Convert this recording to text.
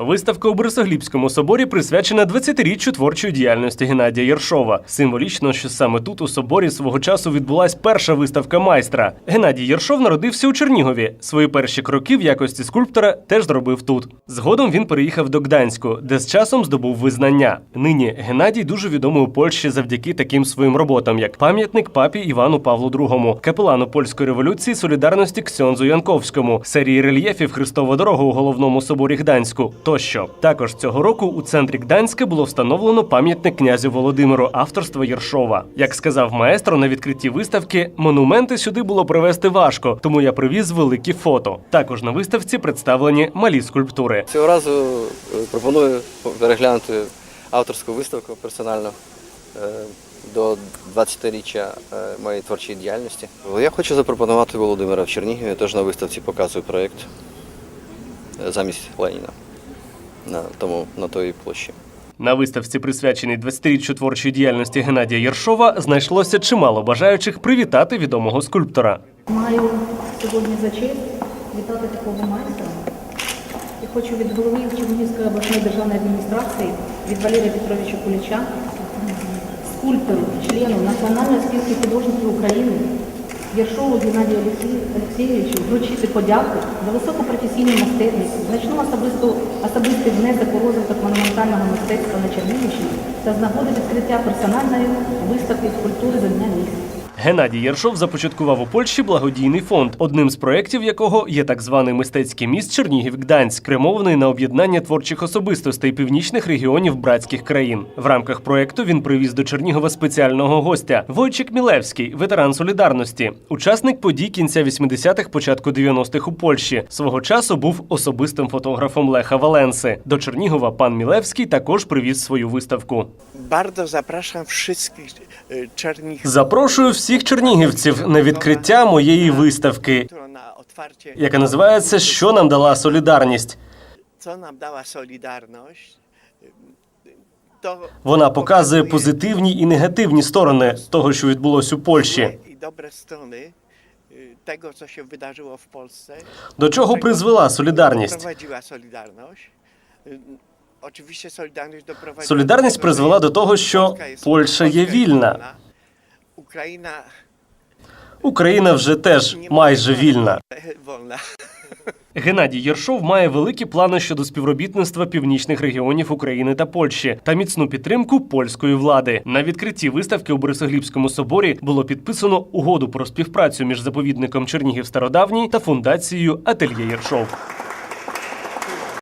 Виставка у Борисоглібському соборі присвячена 20-річчю творчої діяльності Геннадія Єршова. Символічно, що саме тут у соборі свого часу відбулась перша виставка майстра. Геннадій Єршов народився у Чернігові. Свої перші кроки в якості скульптора теж зробив тут. Згодом він переїхав до Гданську, де з часом здобув визнання. Нині Геннадій дуже відомий у Польщі завдяки таким своїм роботам, як пам'ятник папі Івану Павлу II, капелану польської революції солідарності Ксьонзу Янковському, серії рельєфів Христова дорога у головному соборі Гданську тощо. Також цього року у центрі Гданська було встановлено пам'ятник князю Володимиру авторства Єршова. Як сказав маестро на відкритті виставки, монументи сюди було привезти важко, тому я привіз великі фото. Також на виставці представлені малі скульптури. Цього разу е, пропоную переглянути авторську виставку персонально е, до 20-річчя е, моєї творчої діяльності. Я хочу запропонувати Володимира в Чернігові, теж на виставці показую проєкт замість Леніна на, тому, на той площі. На виставці, присвяченій 20-річчю творчої діяльності Геннадія Єршова, знайшлося чимало бажаючих привітати відомого скульптора. Маю сьогодні за честь вітати такого майстра. І хочу від голови Чернігівської обласної державної адміністрації, від Валерія Петровича Куліча, скульптору, члену Національної спілки художників України, Єршову Геннадію Олексійовичу вручити подяку за високу професійну майстерність, значну особисту, особистий внесок у розвиток монументального мистецтва на Чернігівщині та з нагоди відкриття персональної виставки скульптури за дня місяця. Геннадій Єршов започаткував у Польщі благодійний фонд, одним з проєктів якого є так званий мистецький міст Чернігів Гданськ, спрямований на об'єднання творчих особистостей північних регіонів братських країн. В рамках проєкту він привіз до Чернігова спеціального гостя Войчик Мілевський, ветеран солідарності, учасник подій кінця 80-х, початку 90-х у Польщі. Свого часу був особистим фотографом Леха Валенси. До Чернігова пан Мілевський також привіз свою виставку. Bardzo zapraszam wszystkich e, Запрошую всіх чернігівців на відкриття моєї виставки, яка називається Що нам дала солідарність. co nam dała Solidarność. Вона показує позитивні і негативні сторони того, що відбулось у Польщі. złe i dobre strony e, tego, co się wydarzyło. До чого призвела солідарність? Doprowadziła Солідарність призвела до того, що Польща є вільна. Україна Україна вже теж майже вільна. Геннадій Єршов має великі плани щодо співробітництва північних регіонів України та Польщі та міцну підтримку польської влади. На відкритті виставки у Борисоглібському соборі було підписано угоду про співпрацю між заповідником Чернігів Стародавній та фундацією Ательє Єршов.